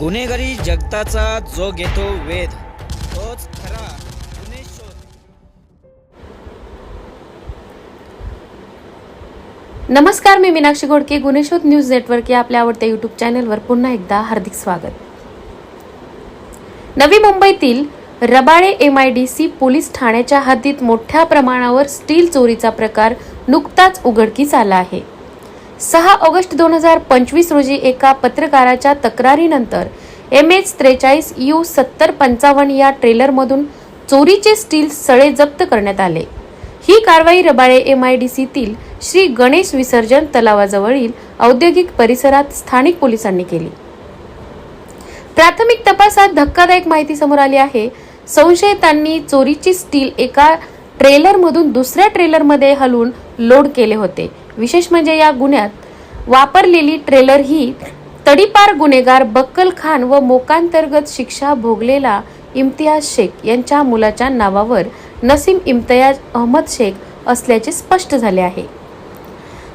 गुन्हेगारी जगताचा जो घेतो वेध तोच खरा गुन्हे शोध. नमस्कार मी मीनाक्षी घोडके. गुन्हेशोध न्यूज नेटवर्क या आपल्या आवडत्या युट्यूब चॅनलवर पुन्हा एकदा हार्दिक स्वागत. नवी मुंबईतील Rabale M I D C police ठाण्याच्या हद्दीत मोठ्या प्रमाणावर स्टील चोरीचा प्रकार नुकताच उघडकीस आला आहे. सहा ऑगस्ट दोन हजार पंचवीस रोजी एका पत्रकाराच्या तक्रारीनंतर एम एच त्रेचाळीस यू सत्तर पंचावन्न या ट्रेलरमधून चोरीचे स्टील सळे जप्त करण्यात आले. ही कारवाई रबाळे एम आय डी सीतील श्री गणेश विसर्जन तलावाजवळील औद्योगिक परिसरात स्थानिक पोलिसांनी केली. प्राथमिक तपासात धक्कादायक माहिती समोर आली आहे. संशयितांनी चोरीची स्टील एका ट्रेलरमधून दुसऱ्या ट्रेलरमध्ये हलवून लोड केले होते. विशेष म्हणजे या गुन्ह्यात वापरलेली ट्रेलर ही तडीपार गुन्हेगार बक्कल खान व मोकांतर्गत शिक्षा भोगलेला इम्तियाज शेख यांच्या मुलाच्या नावावर नसीम इम्तियाज अहमद शेख असल्याचे स्पष्ट झाले आहे.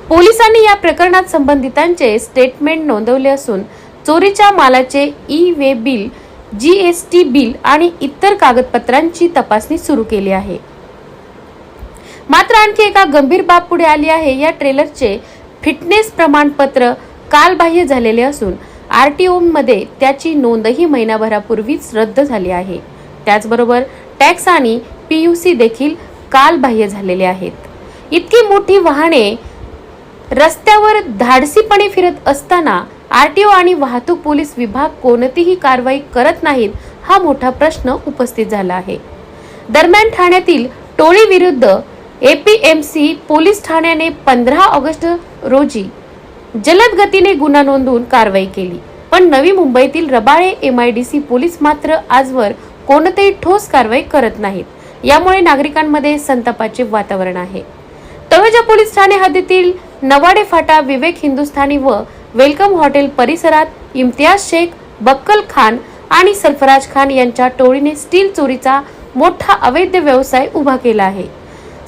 पोलिसांनी या प्रकरणात संबंधितांचे स्टेटमेंट नोंदवले असून चोरीच्या मालाचे E way bill G S T bill आणि इतर कागदपत्रांची तपासणी सुरू केली आहे. मात्र आणखी एका गंभीर बाब पुढे आली आहे. या ट्रेलरचे फिटनेस प्रमाणपत्र कालबाह्य झालेले असून आर टी ओमध्ये त्याची नोंदही महिनाभरापूर्वीच रद्द झाली आहे. त्याचबरोबर टॅक्स आणि पी यू सी देखील कालबाह्य झालेले आहेत. इतकी मोठी वाहने रस्त्यावर धाडसीपणे फिरत असताना आर टी ओ आणि वाहतूक पोलीस विभाग कोणतीही कारवाई करत नाहीत हा मोठा प्रश्न उपस्थित झाला आहे. दरम्यान ठाण्यातील टोळीविरुद्ध एपीएमसी पोलीस ठाण्याने पंधरा ऑगस्ट रोजी जलद गतीने गुन्हा नोंदवून कारवाई केली. पण नवी मुंबईतील Rabale M I D C police मात्र आजवर कोणतेही ठोस कारवाई करत नाहीत. यामुळे नागरिकांमध्ये संतापाचे वातावरण आहे. तळोजा पोलीस ठाणे हद्दीतील नवाडे फाटा विवेक हिंदुस्थानी व वेलकम हॉटेल परिसरात इम्तियाज शेख बक्कल खान आणि सरफराज खान यांच्या टोळीने स्टील चोरीचा मोठा अवैध व्यवसाय उभा केला आहे.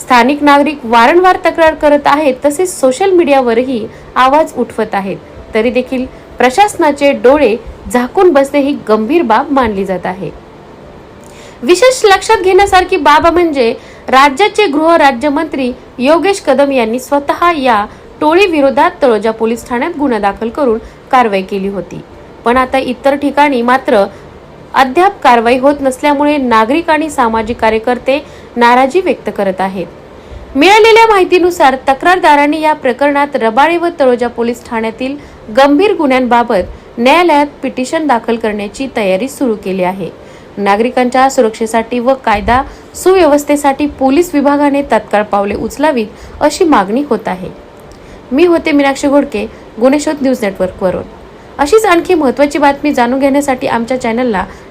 स्थानिक नागरिक वारंवार तक्रार करत आहेत तसेच सोशल मीडियावरही आवाज उठवत आहेत. तरी देखील प्रशासनाचे डोळे झाकून बसणे ही गंभीर बाब मानली जात आहे. विशेष लक्षात घेण्यासारखी बाब म्हणजे राज्याचे गृह राज्यमंत्री योगेश कदम यांनी स्वतः या टोळी विरोधात तळोजा पोलीस ठाण्यात गुन्हा दाखल करून कारवाई केली होती. पण आता इतर ठिकाणी मात्र अद्याप कारवाई होत नसल्यामुळे नागरिक आणि सामाजिक कार्यकर्ते नाराजी व्यक्त करत आहेत. मिळालेल्या माहितीनुसार तक्रारदारांनी या प्रकरणात रबाळे व तळोजा पोलीस ठाण्यातील गंभीर गुन्ह्यांबाबत न्यायालयात पिटिशन दाखल करण्याची तयारी सुरू केली आहे. नागरिकांच्या सुरक्षेसाठी व कायदा सुव्यवस्थेसाठी पोलीस विभागाने तत्काळ पावले उचलावीत अशी मागणी होत आहे. मी होते मीनाक्षी घोडके गुन्हेशोध न्यूज नेटवर्कवरून. अशीच आणखी महत्त्वाची बातमी जाणून घेण्यासाठी आमच्या चॅनलला